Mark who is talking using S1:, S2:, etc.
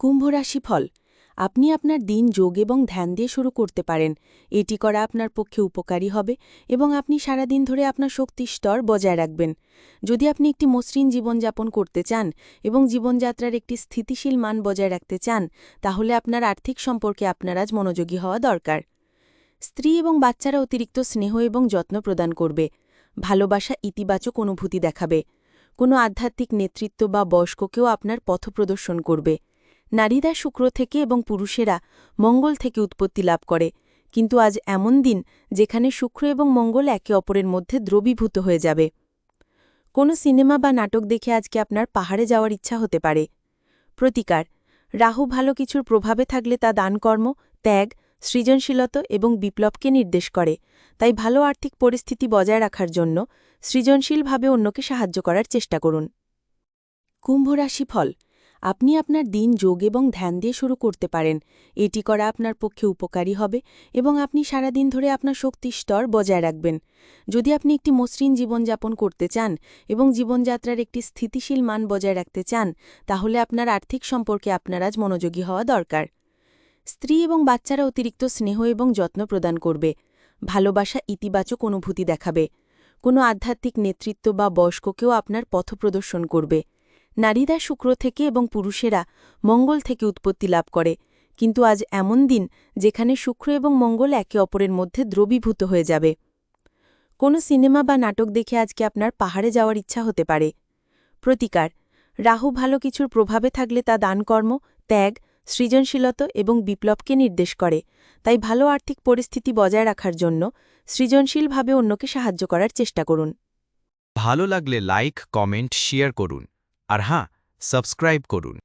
S1: কুম্ভ রাশি ফল আপনি আপনার দিন যোগ এবং ধ্যান দিয়ে শুরু করতে পারেন। এটি করা আপনার পক্ষে উপকারী হবে এবং আপনি সারা দিন ধরে আপনার শক্তির স্তর বজায় রাখবেন। যদি আপনি একটি মসৃণ জীবনযাপন করতে চান এবং জীবনযাত্রার একটি স্থিতিশীল মান বজায় রাখতে চান, তাহলে আপনার আর্থিক সম্পর্কে আপনার আজ মনোযোগী হওয়া দরকার। স্ত্রী এবং বাচ্চারা অতিরিক্ত স্নেহ এবং যত্ন প্রদান করবে। ভালোবাসা ইতিবাচক অনুভূতি দেখাবে। কোনো আধ্যাত্মিক নেতৃত্ব বা বয়স্ককেও আপনার পথ প্রদর্শন করবে। নারীরা শুক্র থেকে এবং পুরুষেরা মঙ্গল থেকে উৎপত্তি লাভ করে। কিন্তু আজ এমন দিন যেখানে শুক্র এবং মঙ্গল একে অপরের মধ্যে দ্রবীভূত হয়ে যাবে। কোনো সিনেমা বা নাটক দেখে আজকে আপনার পাহাড়ে যাওয়ার ইচ্ছা হতে পারে। প্রতিকার, রাহু ভালো কিছুর প্রভাবে থাকলে তা দানকর্ম ত্যাগ, সৃজনশীলতা এবং বিপ্লবকে নির্দেশ করে। তাই ভালো আর্থিক পরিস্থিতি বজায় রাখার জন্য সৃজনশীলভাবে অন্যকে সাহায্য করার চেষ্টা করুন। কুম্ভ রাশি ফল আপনি আপনার দিন যোগ এবং ধ্যান দিয়ে শুরু করতে পারেন। এটি করা আপনার পক্ষে উপকারী হবে এবং আপনি সারা দিন ধরে আপনার শক্তির স্তর বজায় রাখবেন। যদি আপনি একটি মসৃণ জীবনযাপন করতে চান এবং জীবনযাত্রার একটি স্থিতিশীল মান বজায় রাখতে চান, তাহলে আপনার আর্থিক সম্পর্কে আপনার আজ মনোযোগী হওয়া দরকার। স্ত্রী এবং বাচ্চারা অতিরিক্ত স্নেহ এবং যত্ন প্রদান করবে। ভালোবাসা ইতিবাচক অনুভূতি দেখাবে। কোনো আধ্যাত্মিক নেতৃত্ব বা বয়স্ককেও আপনার পথপ্রদর্শন করবে। নারীরা শুক্র থেকে এবং পুরুষেরা মঙ্গল থেকে উৎপত্তি লাভ করে। কিন্তু আজ এমন দিন যেখানে শুক্র এবং মঙ্গল একে অপরের মধ্যে দ্রবীভূত হয়ে যাবে। কোনো সিনেমা বা নাটক দেখে আজকে আপনার পাহাড়ে যাওয়ার ইচ্ছা হতে পারে। প্রতিকার, রাহু ভালো কিছুর প্রভাবে থাকলে তা দানকর্ম, ত্যাগ, সৃজনশীলতা এবং বিপ্লবকে নির্দেশ করে। তাই ভালো আর্থিক পরিস্থিতি বজায় রাখার জন্য সৃজনশীলভাবে অন্যকে সাহায্য করার চেষ্টা করুন।
S2: ভালো লাগলে লাইক, কমেন্ট, শেয়ার করুন। আর হ্যাঁ সাবস্ক্রাইব করুন।